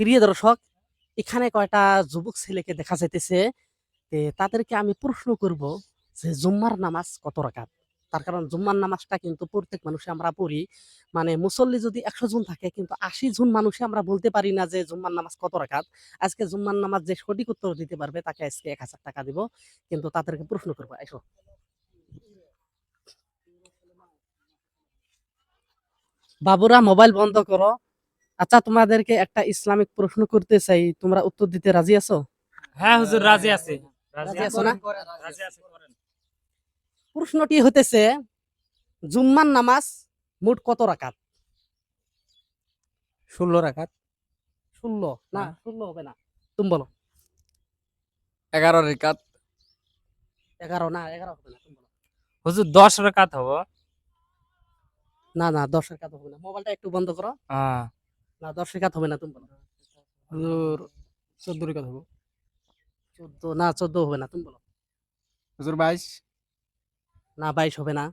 প্রিয় দর্শক, এখানে কয়টা যুবক ছেলেকে দেখা যাইতেছে তাদেরকে আমি প্রশ্ন করব যে জুম্মার নামাজ কত রাকাত? তার কারণ জুম্মার নামাজটা কিন্তু প্রত্যেক মানুষে আমরা পড়ি। মানে মুসল্লি যদি একশো জন থাকে কিন্তু আশি জন মানুষে আমরা বলতে পারি না যে জুম্মার নামাজ কত রাকাত। আজকে জুম্মার নামাজ যে সঠিক উত্তর দিতে পারবে তাকে আজকে এক হাজার টাকা দিব। কিন্তু তাদেরকে প্রশ্ন করব, এসো। বাবুরা, মোবাইল বন্ধ করো। আচ্ছা তোমাদেরকে একটা ইসলামিক প্রশ্ন করতে চাই। তোমরা উত্তর দিতে রাজি আছো? হ্যাঁ হুজুর রাজি আছি। রাজি আছো না? রাজি আছি করেন। প্রশ্নটি হতেছে জুম্মার নামাজ মোট কত রাকাত? ষোলো রাখাত ষোলো? না ষোলো হবে না। তুমি বলো। এগারো রেখাত এগারো না এগারো হবে না তুমি বলো। হুজুর দশ রাকাত হব। না না দশ কাত হবে না। মোবাইলটা একটু বন্ধ করো। হ্যাঁ। না দশের কাত হবে না তুমি বলো। হুজুর চোদ্দ রেখাত হব চোদ্দ না চোদ্দ হবে না তুমি বলো। হুজুর বাইশ? না বাইশ হবে না।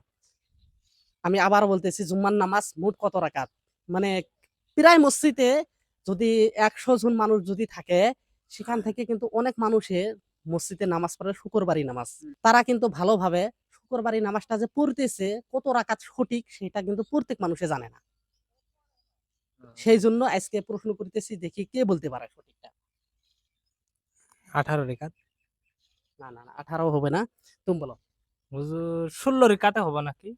আমি আবার বলতেছি জুম্মার নামাজ মোট কত রাকাত? মানে প্রায় মসজিদে যদি একশো জন মানুষ যদি থাকে সেখান থেকে কিন্তু অনেক মানুষে মসজিদে নামাজ পড়ে শুক্রবারই নামাজ। তারা কিন্তু ভালোভাবে শুক্রবারই নামাজটা যে পড়তেছে কত রাকাত সঠিক সেটা কিন্তু প্রত্যেক মানুষে জানে না। সেই জন্য আজকে প্রশ্ন করতেছি দেখি কে বলতে পারে সঠিকটা। আঠারো রেখাত। না না না আঠারো হবে না। তুমি বলো। হুজুর ষোলো রেখাতে হব নাকি?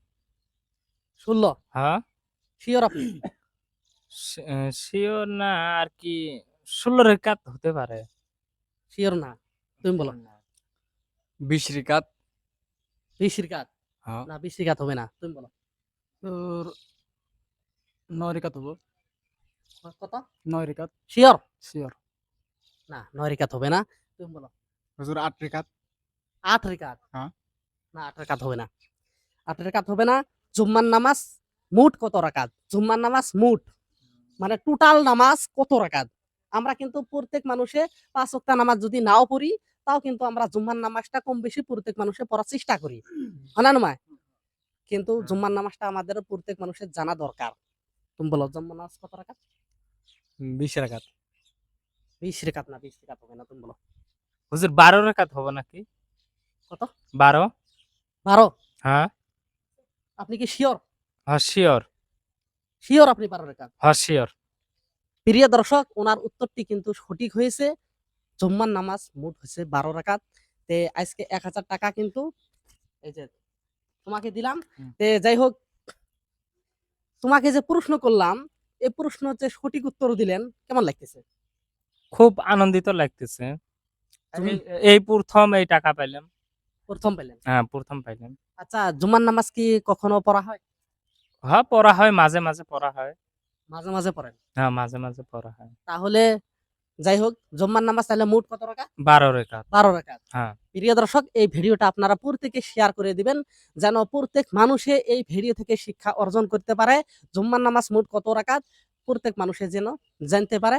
ষোলো। হ্যাঁ। শিওর আপনি? শিওর না আর কি ষোলো রেখাত হতে পারে। শিওর না। তুমি বলো। বিশ রেখাত। বিশ রিকাত হ্যাঁ। না বিশ রিকাত হবে না। তুমি বলো। তোর নয় রেখাত হব। কত নয় রেখাত শিওর শিওর না নয় রিকাত হবে না। তুমি বলো। হুজুর আট রেখাত। আট রিকাত হ্যাঁ। না আট রিকাত হবে না। আট রিকাত হবে না জুম্মার নামাজ মুট কত রাকাত জুম্মার নামাজ মুট। মানে টোটাল নামাজ কত রাকাত আমরা কিন্তু প্রত্যেক মানুষে পাঁচ ওয়াক্ত নামাজ যদি নাও পড়ি তাও কিন্তু আমরা জুম্মার নামাজটা কম বেশি প্রত্যেক মানুষে পড়ার চেষ্টা করি। হয় না কিন্তু জুম্মার নামাজটা আমাদের প্রত্যেক মানুষের জানা দরকার। তুমি বলো জুম্মার নামাজ কত রাকাত বিশ রেখাত বিশ রেখাত না বিশ রেখাত হবে না তুমি বলো। হুজুর বারো রেখাত হব নাকি? কত? বারো? বারো? হ্যাঁ। আপনি কি শিওর? হ্যাঁ শিওর। শিওর আপনি বারো রেখাত হ্যাঁ শিওর। প্রিয় দর্শক ওনার উত্তরটি কিন্তু সঠিক হয়েছে। জুম্মার নামাজ মোট হয়েছে বারো রাকাত। তে আজকে এক হাজার টাকা কিন্তু এই যে তোমাকে দিলাম। তে যাই হোক তোমাকে যে প্রশ্ন করলাম এই প্রশ্ন যে সঠিক উত্তর দিলেন কেমন লাগতেছে? খুব আনন্দিত লাগতেছে। তুমি- এই- এই প্রথম এই টাকা পাইলাম প্রথম পাইলেন? হ্যাঁ প্রথম পাইলাম আচ্ছা জুমার নামাজ কি কখনো পড়া হয়? হ্যাঁ পড়া হয় মাঝে মাঝে পড়া হয়। মাঝে মাঝে পড়েন? হ্যাঁ মাঝে মাঝে পড়া হয়। তাহলে যাই হোক জুম্মার নামাজ তাহলে মোট কত টাকা বারো রেখা বারো রেখা হ্যাঁ। প্রিয় দর্শক এই ভিডিওটা আপনারা প্রত্যেকে শেয়ার করে দিবেন যেন প্রত্যেক মানুষে এই ভিডিও থেকে শিক্ষা অর্জন করতে পারে। জুম্মার নামাজ মোট কত রেখা প্রত্যেক মানুষে যেন জানতে পারে।